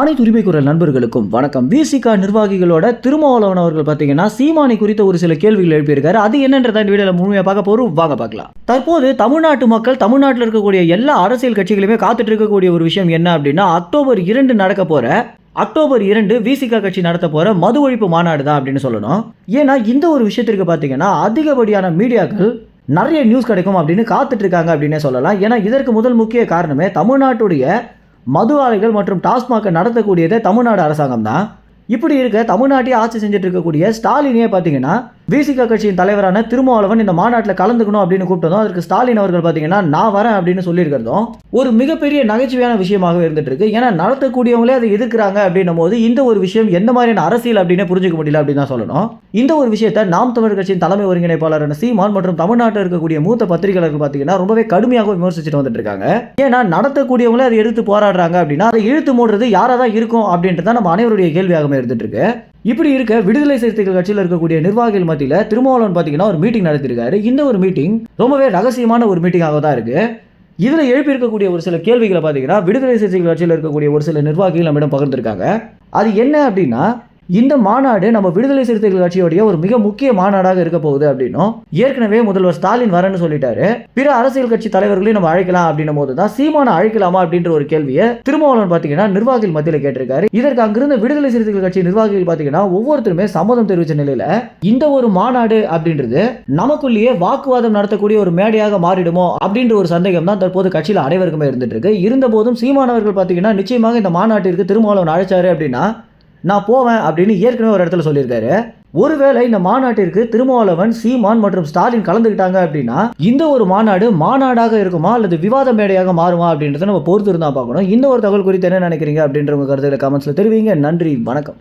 அனைத்து உரிமை குரல் நண்பர்களுக்கும் வணக்கம். விசிகா நிர்வாகிகளோட திருமாவளவன் அவர்கள் பார்த்தீங்கன்னா சீமானை குறித்த ஒரு சில கேள்விகள் எழுப்பியிருக்காரு. அது என்னன்றதை இந்த வீடியோவில் முழுமையாக பார்க்க போகிறோம் வாங்க பார்க்கலாம். தற்போது தமிழ்நாட்டு மக்கள் தமிழ்நாட்டில் இருக்கக்கூடிய எல்லா அரசியல் கட்சிகளுமே காத்துட்டு இருக்கக்கூடிய ஒரு விஷயம் என்ன அப்படின்னா அக்டோபர் இரண்டு நடக்க போகிற அக்டோபர் இரண்டு விசிகா கட்சி நடத்த போகிற மது ஒழிப்பு மாநாடு தான் அப்படின்னு சொல்லணும். ஏன்னா இந்த ஒரு விஷயத்திற்கு பார்த்தீங்கன்னா அதிகப்படியான மீடியாக்கள் நிறைய நியூஸ் கிடைக்கும் அப்படின்னு காத்துட்டு இருக்காங்க அப்படின்னே சொல்லலாம். ஏன்னா இதற்கு முதல் முக்கிய காரணமே தமிழ்நாட்டுடைய மது ஆலைகள் மற்றும் டாஸ்மாக நடத்தக்கூடியதே தமிழ்நாடு அரசாங்கம் தான் இப்படி இருக்க தமிழ்நாட்டையே ஆட்சி செஞ்சுட்டு இருக்கக்கூடிய ஸ்டாலினே பார்த்தீங்கன்னா விசிக கட்சியின் தலைவரான திருமாவளவன் இந்த மாநாட்டில் கலந்துக்கணும் அப்படின்னு கூப்பிட்டதும் அதற்கு ஸ்டாலின் அவர்கள் பார்த்தீங்கன்னா நான் வரேன் அப்படின்னு சொல்லியிருக்கிறதும் ஒரு மிகப்பெரிய நகைச்சுவையான விஷயமாக இருந்துட்டு இருக்கு ஏன்னா நடத்தக்கூடியவங்களே அதை எதிர்க்கிறாங்க அப்படின்னும் போது இந்த ஒரு விஷயம் எந்த மாதிரியான அரசியல் அப்படின்னு புரிஞ்சுக்க முடியல அப்படின்னு தான் சொல்லணும். இந்த ஒரு விஷயத்தை நாம் தமிழர் கட்சியின் தலைமை ஒருங்கிணைப்பாளரான சீமான் மற்றும் தமிழ்நாட்டில் இருக்கக்கூடிய மூத்த பத்திரிகையாளர்கள் பார்த்தீங்கன்னா ரொம்பவே கடுமையாக விமர்சிச்சுட்டு வந்துட்டு இருக்காங்க ஏன்னா நடத்தக்கூடியவங்களே அதை எடுத்து போராடுறாங்க அப்படின்னா அதை இழுத்து மூடுறது யாராக தான் இருக்கும் அப்படின்றது தான் நம்ம அனைவருடைய கேள்வியாகவே இருந்துட்டு இருக்கு இப்படி இருக்க விடுதலை சிறுத்தைகள் கட்சியில் இருக்கக்கூடிய நிர்வாகிகள் மத்தியில் திருமாவளவன் பார்த்தீங்கன்னா ஒரு மீட்டிங் நடத்திருக்காரு இந்த ஒரு மீட்டிங் ரொம்பவே ரகசியமான ஒரு மீட்டிங்காக தான் இருக்கு. இதில் எழுப்பியிருக்கக்கூடிய ஒரு சில கேள்விகளை பார்த்தீங்கன்னா விடுதலை சிறுத்தைகள் கட்சியில் இருக்கக்கூடிய ஒரு சில நிர்வாகிகள் நம்மிடம் பகிர்ந்திருக்காங்க. அது என்ன அப்படின்னா இந்த மாநாடு நம்ம விடுதலை சிறுத்தைகள் கட்சியோடைய ஒரு மிக முக்கிய மாநாடாக இருக்க போகுது அப்படின்னும் ஏற்கனவே முதல்வர் ஸ்டாலின் வரேன்னு சொல்லிட்டாரு. பிற அரசியல் கட்சி தலைவர்களையும் நம்ம அழைக்கலாம் அப்படின்னும் போது தான் சீமான அழைக்கலாமா அப்படின்ற ஒரு கேள்வியை திருமாவளவன் பார்த்தீங்கன்னா நிர்வாகிகள் மத்தியில் கேட்டிருக்காரு. இதற்கு அங்கிருந்த விடுதலை சிறுத்தைகள் கட்சி நிர்வாகிகள் பார்த்தீங்கன்னா ஒவ்வொருத்தருமே சம்மதம் தெரிவித்த நிலையில இந்த ஒரு மாநாடு அப்படின்றது நமக்குள்ளேயே வாக்குவாதம் நடத்தக்கூடிய ஒரு மேடையாக மாறிடுமோ அப்படின்ற ஒரு சந்தேகம் தான் தற்போது கட்சியில் அனைவருக்குமே இருந்துட்டு இருக்கு. இருந்த போதும் சீமானவர்கள் பார்த்தீங்கன்னா நிச்சயமாக இந்த மாநாட்டிற்கு திருமாவளவன் அழைச்சாரு அப்படின்னா நான் போவேன் அப்படின்னு ஏற்கனவே ஒரு இடத்துல சொல்லியிருக்காரு. ஒருவேளை இந்த மாநாட்டிற்கு திருமாவளவன் சீமான் மற்றும் ஸ்டாலின் கலந்துக்கிட்டாங்க அப்படின்னா இந்த ஒரு மாநாடு மாநாடாக இருக்குமா அல்லது விவாத மேடையாக மாறுமா அப்படின்றத நம்ம பொறுத்து இருந்தால் பார்க்கணும். இந்த ஒரு தகவல் குறித்து என்ன நினைக்கிறீங்க அப்படின்ற உங்கள் கருத்துக்களை கமெண்ட்ஸில் தெரிவிங்க. நன்றி வணக்கம்.